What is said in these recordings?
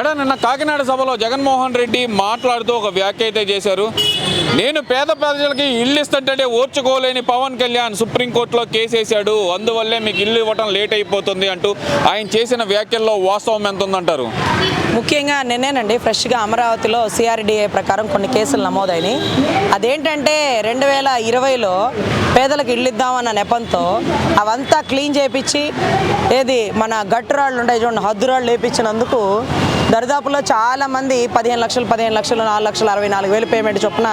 Madam నిన్న కాకినాడ సభలో జగన్మోహన్ రెడ్డి మాట్లాడుతూ ఒక వ్యాఖ్య అయితే చేశారు. నేను పేద ప్రజలకి ఇల్లు ఇస్తుంటే ఓర్చుకోలేని పవన్ కళ్యాణ్ సుప్రీంకోర్టులో కేసు వేశాడు. అందువల్లే మీకు ఇల్లు ఇవ్వటం లేట్ అయిపోతుంది అంటూ ఆయన చేసిన వ్యాఖ్యల్లో వాస్తవం ఎంత ఉందంటారు? ముఖ్యంగా నిన్నేనండి ఫ్రెష్గా అమరావతిలో సిఆర్డిఏ ప్రకారం కొన్ని కేసులు నమోదైనాయి. అదేంటంటే రెండు వేల ఇరవైలో పేదలకు ఇల్లు ఇద్దామన్న నెపంతో అవంతా క్లీన్ చేపించి ఏది మన గట్టురాళ్ళు ఉంటాయి చూడండి హద్దురాళ్ళు లేపించినందుకు దరిదాపులో చాలామంది పదిహేను లక్షలు పదిహేను లక్షలు నాలుగు లక్షలు అరవై నాలుగు వేలు పేమెంట్ చొప్పున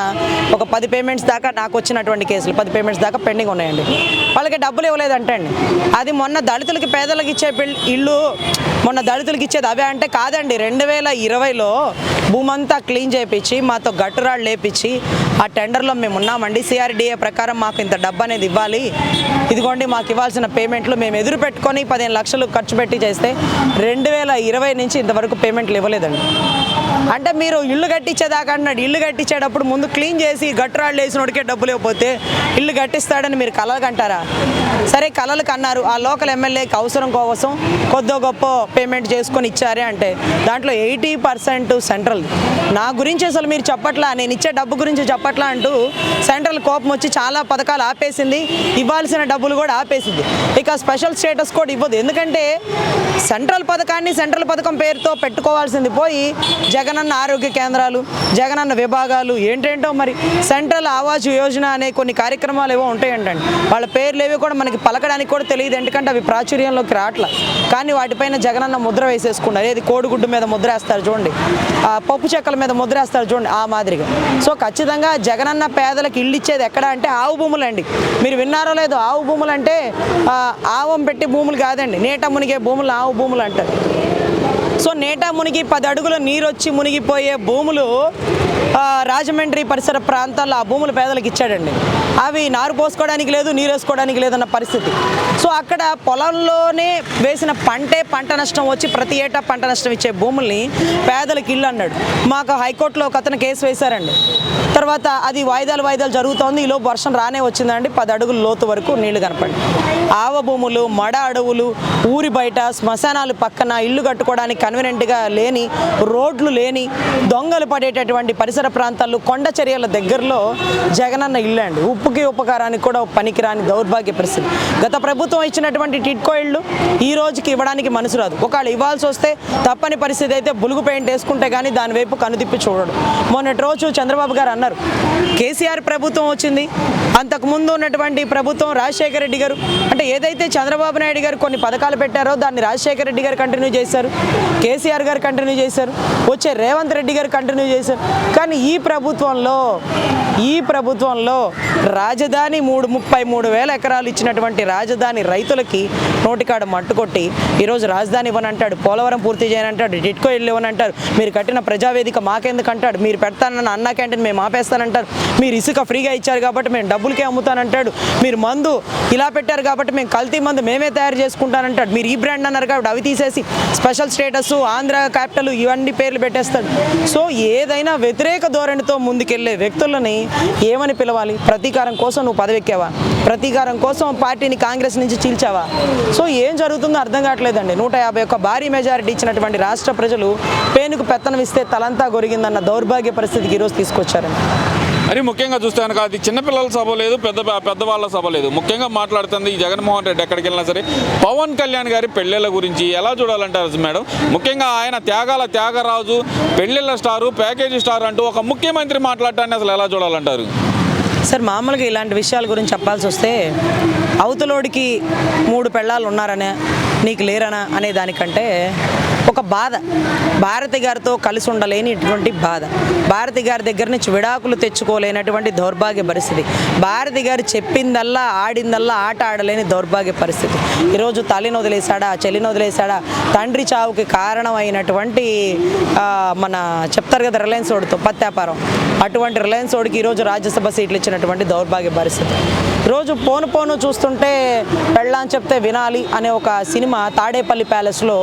ఒక పది పేమెంట్స్ దాకా నాకు వచ్చినటువంటి కేసులు. పది పేమెంట్స్ దాకా పెండింగ్ ఉన్నాయండి. వాళ్ళకి డబ్బులు ఇవ్వలేదంటే అండి అది మొన్న దళితులకి పేదలకు ఇచ్చే ఇల్లు మొన్న దళితులకి ఇచ్చేది అవే అంటే కాదండి. రెండు వేల ఇరవైలో భూమంతా క్లీన్ చేయించి మాతో గట్టురాళ్ళు లేపించి ఆ టెండర్లో మేము ఉన్నామండి. సిఆర్డిఏ ప్రకారం మాకు ఇంత డబ్బు అనేది ఇవ్వాలి. ఇదిగోండి మాకు ఇవ్వాల్సిన పేమెంట్లు మేము ఎదురు పెట్టుకొని పదిహేను లక్షలు ఖర్చు పెట్టి చేస్తే రెండు వేల ఇరవై నుంచి ఇంతవరకు పేమెంట్లు ఇవ్వలేదండి. అంటే మీరు ఇల్లు కట్టించేదాకా అంటున్నాడు ఇల్లు కట్టించేటప్పుడు ముందు క్లీన్ చేసి గట్టురాళ్ళు వేసినోడికే డబ్బులు ఇవ్వకపోతే ఇల్లు కట్టిస్తాడని మీరు కలలు కంటారా? సరే కలలు కన్నారు. ఆ లోకల్ ఎమ్మెల్యేకి అవసరం కోసం కొద్దో గొప్ప పేమెంట్ చేసుకొని ఇచ్చారే అంటే దాంట్లో ఎయిటీ పర్సెంట్ సెంట్రల్ నా గురించి అసలు మీరు చెప్పట్లా నేను ఇచ్చే డబ్బు గురించి చెప్పట్లా అంటూ సెంట్రల్ కోపం వచ్చి చాలా పథకాలు ఆపేసింది. ఇవ్వాల్సిన డబ్బులు కూడా ఆపేసింది. ఇక స్పెషల్ స్టేటస్ కూడా ఇవ్వదు. ఎందుకంటే సెంట్రల్ పథకాన్ని సెంట్రల్ పథకం పేరుతో పెట్టుకోవాల్సింది పోయి జగనన్న ఆరోగ్య కేంద్రాలు జగనన్న విభాగాలు ఏంటేంటో మరి సెంట్రల్ ఆవాజ్ యోజన అనే కొన్ని కార్యక్రమాలు ఏవో ఉంటాయంటండి. వాళ్ళ పేర్లు ఏవి కూడా మనకి పలకడానికి కూడా తెలియదు. ఎందుకంటే అవి ప్రాచుర్యంలోకి రావట్లా. కానీ వాటిపైన జగనన్న ముద్ర వేసేసుకున్నారు. ఏది కోడిగుడ్డు మీద ముద్ర వేస్తారు చూడండి. ఆ పప్పు చెక్కల మీద ముద్రేస్తారు చూడండి ఆ మాదిరిగా. సో ఖచ్చితంగా జగనన్న పేదలకు ఇల్లు ఇచ్చేది ఎక్కడ అంటే ఆవు భూములు అండి మీరు విన్నారో లేదో ఆవు భూములు అంటే ఆవం పెట్టి భూములు కాదండి. నీట మునిగే భూములు ఆవు భూములు అంటారు. సో నేటా మునిగి పది అడుగుల నీరు వచ్చి మునిగిపోయే భూములు రాజమండ్రి పరిసర ప్రాంతాల్లో ఆ భూములు పేదలకు ఇచ్చాడండి. అవి నారు పోసుకోవడానికి లేదు నీరు వేసుకోవడానికి లేదన్న పరిస్థితి. సో అక్కడ పొలంలోనే వేసిన పంటే పంట నష్టం వచ్చి ప్రతి ఏటా పంట నష్టం ఇచ్చే భూముల్ని పేదలకు ఇల్లు అన్నాడు. మాకు హైకోర్టులో ఒక అతను కేసు వేశారండి. తర్వాత అది వాయిదాలు వాయిదాలు జరుగుతోంది ఈలోపు వర్షం రానే వచ్చిందండి. పది అడుగుల లోతు వరకు నీళ్ళు కనపడి ఆవ భూములు మడ అడవులు ఊరి బయట శ్మశానాలు పక్కన ఇల్లు కట్టుకోవడానికి కన్వీనెంట్గా లేని రోడ్లు లేని దొంగలు పడేటటువంటి పరిసర ప్రాంతాలు కొండ చర్యల దగ్గరలో జగనన్న ఇల్లు అండి. ఉప్పుకి ఉపకారానికి కూడా పనికిరాని దౌర్భాగ్య పరిస్థితి. గత ప్రభుత్వం ఇచ్చినటువంటి టిట్కో ఇళ్ళు ఈ రోజుకి ఇవ్వడానికి మనసు రాదు. ఒకవేళ ఇవ్వాల్సి వస్తే తప్పని పరిస్థితి అయితే బులుగు పెయింట్ వేసుకుంటే కానీ దాని వైపు కనుదిప్పి చూడడు. మొన్నటి రోజు చంద్రబాబు గారు అన్నారు కేసీఆర్ ప్రభుత్వం వచ్చింది అంతకుముందు ఉన్నటువంటి ప్రభుత్వం రాజశేఖర రెడ్డి గారు అంటే ఏదైతే చంద్రబాబు నాయుడు గారు కొన్ని పథకాలు పెట్టారో దాన్ని రాజశేఖర రెడ్డి గారు కంటిన్యూ చేశారు కేసీఆర్ గారు కంటిన్యూ చేశారు వచ్చే రేవంత్ రెడ్డి గారు కంటిన్యూ చేశారు. కానీ ఈ ప్రభుత్వంలో ఈ ప్రభుత్వంలో రాజధాని మూడు ముప్పై మూడు వేల ఎకరాలు ఇచ్చినటువంటి రాజధాని రైతులకి నోటికాడ మట్టుకొట్టి ఈరోజు రాజధాని ఇవ్వనంటాడు పోలవరం పూర్తి చేయనంటాడు డిట్కో ఇల్లు ఇవ్వనంటారు మీరు కట్టిన ప్రజావేదిక మాకెందుకు అంటాడు మీరు పెడతానన్న అన్నా క్యాంటీన్ మేము ఆపేస్తానంటారు మీరు ఇసుక ఫ్రీగా ఇచ్చారు కాబట్టి మేము డబ్బులకే అమ్ముతానంటాడు మీరు మందు ఇలా పెట్టారు కాబట్టి మేము కల్తీ మందు మేమే తయారు చేసుకుంటానంటాడు మీరు ఈ బ్రాండ్ అన్నారు కాబట్టి అవి తీసేసి స్పెషల్ స్టేటస్ ఆంధ్ర క్యాపిటల్ ఇవన్నీ పేర్లు పెట్టేస్తాడు. సో ఏదైనా వ్యతిరేక ధోరణితో ముందుకెళ్ళే వ్యక్తులని ఏమని పిలవాలి? ప్రతీకారం కోసం నువ్వు పదవెక్కావా? ప్రతీకారం కోసం పార్టీని కాంగ్రెస్ నుంచి చీల్చావా? సో ఏం జరుగుతుందో అర్థం కావట్లేదండి. నూట యాభై ఒక్క భారీ మెజారిటీ ఇచ్చినటువంటి రాష్ట్ర ప్రజలు పేనుకు పెత్తనం ఇస్తే తలంతా గొరిగిందన్న దౌర్భాగ్య పరిస్థితికి ఈరోజు తీసుకొచ్చారండి. మరి ముఖ్యంగా చూస్తే కనుక అది చిన్నపిల్లల సభ లేదు పెద్ద పెద్దవాళ్ళ సభ లేదు. ముఖ్యంగా మాట్లాడుతుంది ఈ జగన్మోహన్ రెడ్డి ఎక్కడికి వెళ్ళినా సరే పవన్ కళ్యాణ్ గారి పెళ్ళిళ్ళ గురించి ఎలా చూడాలంటారు మేడం? ముఖ్యంగా ఆయన త్యాగాల త్యాగరాజు పెళ్ళిళ్ళ స్టారు ప్యాకేజీ స్టార్ అంటూ ఒక ముఖ్యమంత్రి మాట్లాడటాన్ని అసలు ఎలా చూడాలంటారు? సార్ మామూలుగా ఇలాంటి విషయాల గురించి చెప్పాల్సి వస్తే అవతలోడికి మూడు పెళ్ళాలు ఉన్నారనే నీకు లేరనా అనే దానికంటే ఒక బాధ. భారతి గారితో కలిసి ఉండలేని ఇటువంటి బాధ. భారతి గారి దగ్గర నుంచి విడాకులు తెచ్చుకోలేనటువంటి దౌర్భాగ్య పరిస్థితి. భారతి గారు చెప్పిందల్లా ఆడిందల్లా ఆట ఆడలేని దౌర్భాగ్య పరిస్థితి. ఈరోజు తల్లిని వదిలేశాడా చెల్లిని వదిలేశాడా? తండ్రి చావుకి కారణమైనటువంటి మన చెప్తారు కదా రిలయన్స్ ఓడితో పత్యాపారం. అటువంటి రిలయన్స్ ఓడికి ఈరోజు రాజ్యసభ సీట్లు ఇచ్చినటువంటి దౌర్భాగ్య పరిస్థితి. రోజు పోను పోను చూస్తుంటే పెళ్ళాని చెప్తే వినాలి అనే ఒక సినిమా తాడేపల్లి ప్యాలెస్లో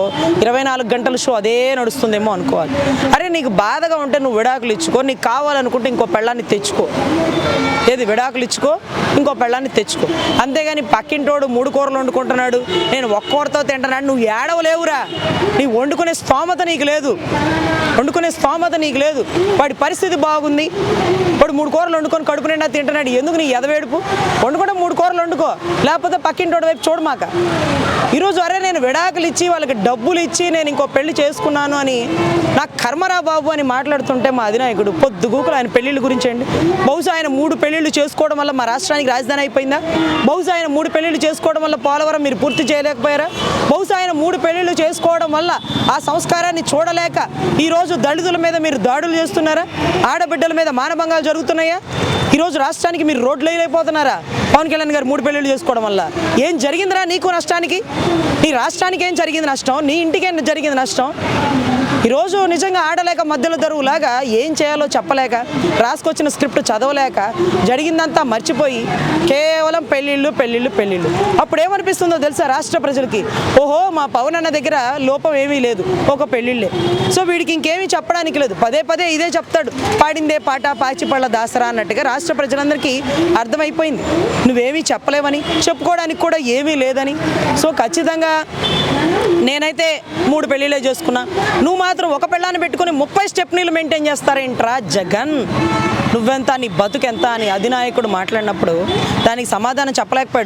ఇరవై నాలుగు గంటల షో అదే నడుస్తుందేమో అనుకోవాలి. అరే నీకు బాధగా ఉంటే నువ్వు విడాకులు ఇచ్చుకో నీకు కావాలనుకుంటే ఇంకో పెళ్ళాన్ని తెచ్చుకో. ఏది విడాకులు ఇచ్చుకో ఇంకో పెళ్ళాన్ని తెచ్చుకో. అంతేగాని పక్కింటోడు మూడు కూరలు వండుకుంటున్నాడు నేను ఒక్క కూరతో తింటున్నాడు నువ్వు ఏడవలేవురా. నీ వండుకునే స్తోమత నీకు లేదు. వండుకునే స్తోమత నీకు లేదు. వాడి పరిస్థితి బాగుంది. వాడు మూడు కూరలు వండుకొని కడుపు నిండా తింటున్నాడు. ఎందుకు నీ ఎదవేడుపు? వండుకుంటే మూడు కూరలు వండుకో. లేకపోతే పక్కింటి వైపు చూడమాక. ఈరోజు అరే నేను విడాకులు ఇచ్చి వాళ్ళకి డబ్బులు ఇచ్చి నేను ఇంకో పెళ్ళి చేసుకున్నాను అని నాకు కర్మరా బాబు అని మాట్లాడుతుంటే మా అధినాయకుడు పొద్దుగూకులు ఆయన పెళ్ళిళ్ళ గురించి అండి. బహుశా ఆయన మూడు పెళ్ళిళ్ళు చేసుకోవడం వల్ల మా రాష్ట్రానికి రాజధాని అయిపోయిందా? బహుశా ఆయన మూడు పెళ్ళిళ్ళు చేసుకోవడం వల్ల పోలవరం మీరు పూర్తి చేయలేకపోయారా? బహుశా ఆయన మూడు పెళ్ళిళ్ళు చేసుకోవడం వల్ల ఆ సంస్కారాన్ని చూడలేక ఈరోజు దళితుల మీద మీరు దాడులు చేస్తున్నారా? ఆడబిడ్డల మీద మానభంగాలు జరుగుతున్నాయా? ఈరోజు రాష్ట్రానికి మీరు రోడ్లు వేయలేకపోతున్నారా? పవన్ కళ్యాణ్ గారు మూడు పెళ్ళిళ్ళు చేసుకోవడం వల్ల. ఏం జరిగిందిరా నీకు నష్టానికి? నీ రాష్ట్రానికి ఏం జరిగింది నష్టం? నీ ఇంటికి ఏం జరిగింది నష్టం? ఈరోజు నిజంగా ఆడలేక మధ్యలో దరువులాగా ఏం చేయాలో చెప్పలేక రాసుకొచ్చిన స్క్రిప్ట్ చదవలేక జరిగిందంతా మర్చిపోయి కేవలం పెళ్ళిళ్ళు పెళ్ళిళ్ళు పెళ్ళిళ్ళు. అప్పుడు ఏమనిపిస్తుందో తెలుసా రాష్ట్ర ప్రజలకి? ఓహో మా పవన్ అన్న దగ్గర లోపం ఏమీ లేదు ఒక పెళ్ళిళ్ళే. సో వీడికి ఇంకేమీ చెప్పడానికి లేదు. పదే పదే ఇదే చెప్తాడు. పాడిందే పాట పాచిపళ్ళ దాసరా అన్నట్టుగా రాష్ట్ర ప్రజలందరికీ అర్థమైపోయింది. నువ్వేమీ చెప్పలేవని చెప్పుకోవడానికి కూడా ఏమీ లేదని. సో ఖచ్చితంగా నేనైతే మూడు పెళ్ళిళ్ళే చేసుకున్నా. నువ్వు మాత్రం ఒక పెళ్ళాన్ని పెట్టుకుని ముప్పై స్టెప్నీలు మెయింటైన్ చేస్తారేంట్రా జగన్? నువ్వెంత నీ బతుకెంత అని అధినాయకుడు మాట్లాడినప్పుడు దానికి సమాధానం చెప్పలేకపోయాడు.